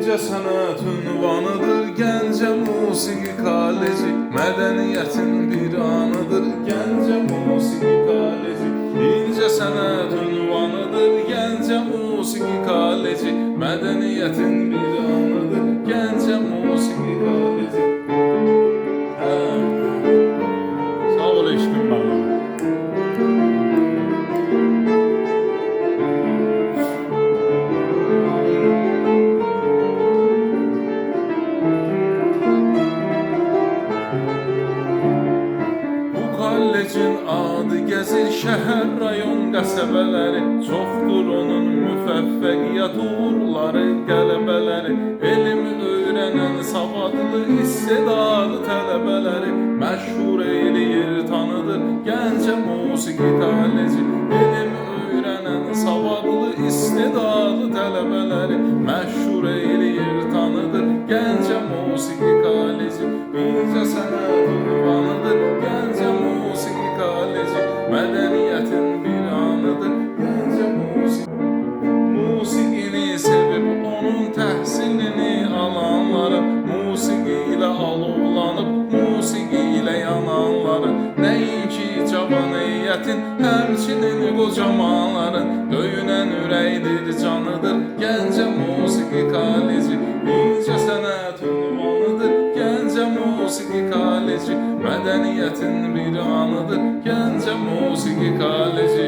İnce sanat ünvanıdır Gence Musiki Kaleci Medeniyetin bir anıdır Gence Musiki Kaleci İnce sanat ünvanıdır Gence Musiki Kaleci Medeniyetin bir anıdır gəzir şəhər, rayon, qəsəbələri Çoxdur onun müvəffəqiyyət uğurları, qələbələri Elm öyrənən savadlı, istedadlı tələbələri Məşhur eləyir, tanıdır Gəncə musiqi kolleci Elm öyrənən savadlı, istedadlı tələbələri Məşhur eləyir, tanıdır Gəncə musiqi ilə alovlanıb musiqi ilə yananların Nəinki cavan heyətin həmçinin qocamanların Döyünən ürəkdir, canıdır Gəncə musiqi kolleci İncə sənət ünvanıdır Gəncə musiqi kolleci Mədəniyyətin bir anıdır Gəncə musiqi kolleci